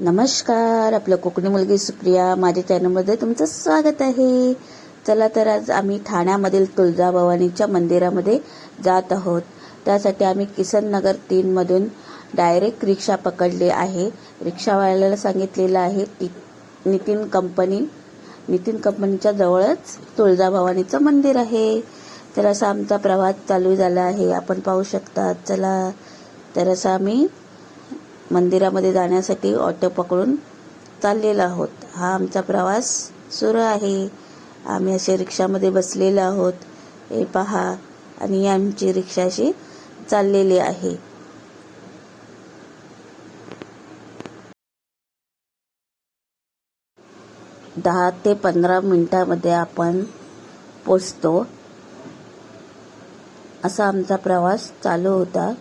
नमस्कार आपलं कोकणी मुलगी सुप्रिया माझ्या चॅनलमध्ये तुमचं स्वागत आहे. चला तर आज आम्ही ठाण्यामधील तुळजाभवानीच्या मंदिरामध्ये जात आहोत. त्यासाठी आम्ही किसन नगर तीनमधून डायरेक्ट रिक्षा पकडली आहे. रिक्षावाल्याला सांगितलेलं आहे ती नितीन कंपनी नितीन कंपनीच्या जवळच तुळजाभवानीचं मंदिर आहे. तर असा आमचा प्रवास चालू झाला आहे. आपण पाहू शकता चला. तर असं आम्ही मंदिरामध्ये जाण्यासाठी ऑटो पकडून चाललेलो आहोत. हा आमचा प्रवास सुरू आहे. आम्ही असे रिक्षामध्ये बसलेलो आहोत. हे पहा आणि आमची रिक्षाशी चाललेली आहे. दहा ते पंधरा मिनिटामध्ये आपण पोचतो. असा आमचा प्रवास चालू होता.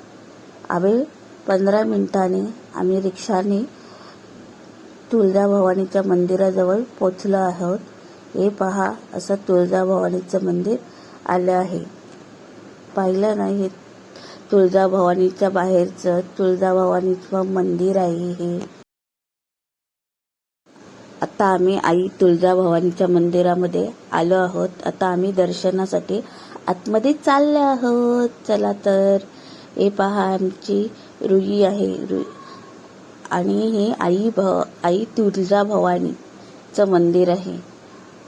आम्ही पंधरा मिनिटांनी आम्ही रिक्षाने तुळजाभवानीच्या मंदिराजवळ पोचलो आहोत. हे पहा असं तुळजाभवानीचं मंदिर आलं आहे. पाहिलं ना हे तुळजाभवानीच्या बाहेरचं तुळजाभवानीचं मंदिर आहे हे. आता आम्ही आई तुळजाभवानीच्या मंदिरामध्ये आलो आहोत. आता आम्ही दर्शनासाठी आतमध्ये चालले आहोत. चला तर. हे पहा आमची रुई आहे रुई. आणि हे आई भ आई तुळजा भवानीचं मंदिर आहे.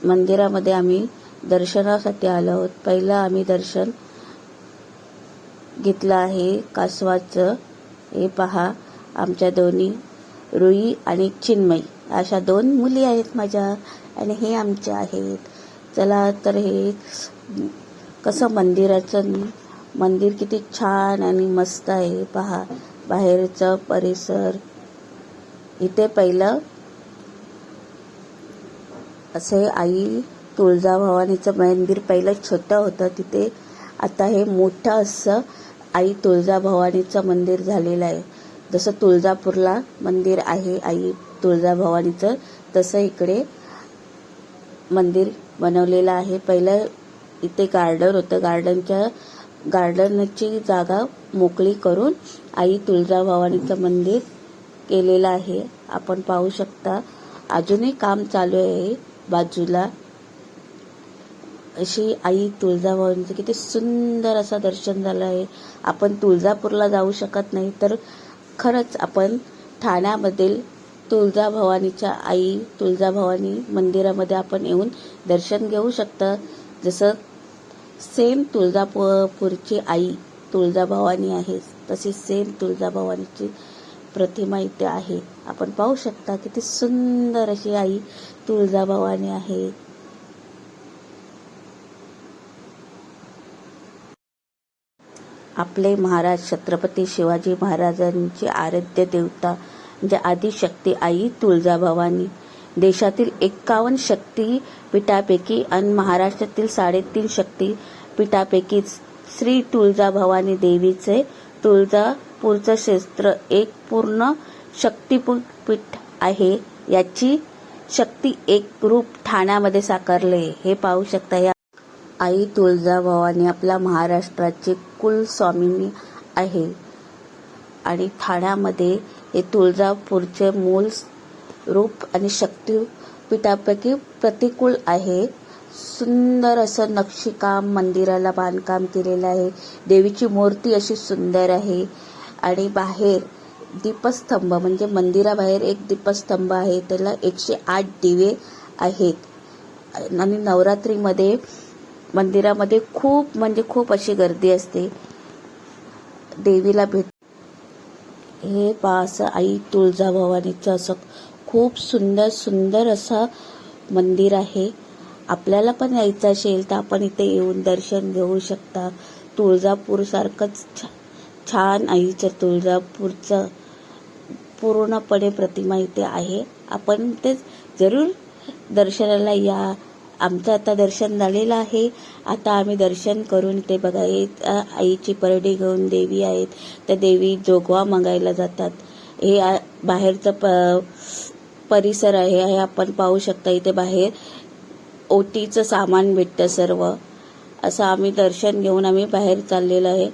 मंदिरामध्ये आम्ही दर्शनासाठी आलो आहोत. पहिलं आम्ही दर्शन घेतलं आहे कासवाचं. हे पहा आमच्या दोन्ही रुई आणि चिन्मयी. अशा दोन मुली आहेत माझ्या आणि हे आमच्या आहेत. चला तर हे कसं मंदिराचं मंदिर किती छान आणि मस्त आहे. पहा बाहेरचं परिसर. इथे पहिलं असे आई तुळजाभवानीचं मंदिर पहिलं छोटं होतं तिथे. आता हे मोठं असं आई तुळजाभवानीचं मंदिर झालेलं आहे. जसं तुळजापूरला मंदिर आहे आई तुळजाभवानीचं तसं इकडे मंदिर बनवलेलं आहे. पहिलं इथे गार्डन होतं. गार्डनच्या गार्डनची जागा मोकळी करून आई तुळजाभवानीचं मंदिर केलेलं आहे. आपण पाहू शकता अजूनही काम चालू आहे बाजूला. अशी आई तुळजाभवानीचं किती सुंदर असं दर्शन झालं आहे. आपण तुळजापूरला जाऊ शकत नाही तर खरंच आपण ठाण्यामधील तुळजाभवानीच्या आई तुळजाभवानी मंदिरामध्ये आपण येऊन दर्शन घेऊ शकता. जसं सेम तुळजापूरची आई तुळजाभवानी आहे तशी सेम तुळजाभवानीची प्रतिमा इथे आहे. आपण पाहू शकता किती सुंदर अशी आई तुळजाभवानी आहे. आपले महाराज छत्रपती शिवाजी महाराजांची आराध्य देवता म्हणजे आदिशक्ती आई तुळजाभवानी. देशातील एक्कावन्न शक्तीपीठापैकी आणि महाराष्ट्रातील साडेतीन शक्तीपीठापैकी श्री तुळजाभवानी देवीचे तुळजापूरचं क्षेत्र एक पूर्ण शक्तीपीठ आहे. याची शक्ती एक रूप ठाण्यामध्ये साकारले. हे पाहू शकता या. आई तुळजाभवानी आपल्या महाराष्ट्राचे कुलस्वामिनी आहे. आणि ठाण्यामध्ये हे तुळजापूरचे मूल रूप आणि शक्तीपीठापैकी प्रतिकूल आहे. सुंदर असं नक्षीकाम मंदिराला बांधकाम केलेलं आहे. देवीची मूर्ती अशी सुंदर आहे. आणि बाहेर दीपस्तंभ म्हणजे मंदिराबाहेर एक दीपस्तंभ आहे. त्याला एकशे आठ दिवे आहेत. आणि नवरात्रीमध्ये मंदिरामध्ये खूप म्हणजे खूप अशी गर्दी असते. देवीला भेट हे पा असं आई तुळजाभवानीचं असं खूप सुंदर सुंदर असं मंदिर आहे. आपल्याला पण यायचं असेल तर आपण इथे येऊन दर्शन घेऊ शकता. तुळजापूरसारखंच छा छान आईचं तुळजापूरचं पूर्णपणे प्रतिमा इथे आहे. आपण ते जरूर दर्शनाला या. आमचं आता दर्शन झालेलं आहे. आता आम्ही दर्शन करून ते बघा हे आईची परडी घेऊन देवी आहेत. त्या देवी जोगवा मागायला जातात. हे बाहेरचं प परिसर आहे हे आपण पाहू शकता इथे बाहेर ओटीचं सामान भेटतं सर्व. असं आम्ही दर्शन घेऊन आम्ही बाहेर चाललेलं आहे.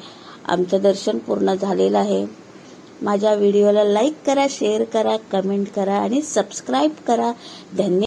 आमचं दर्शन पूर्ण झालेलं आहे. माझ्या व्हिडिओला लाईक करा शेअर करा कमेंट करा आणि सबस्क्राईब करा. धन्यवाद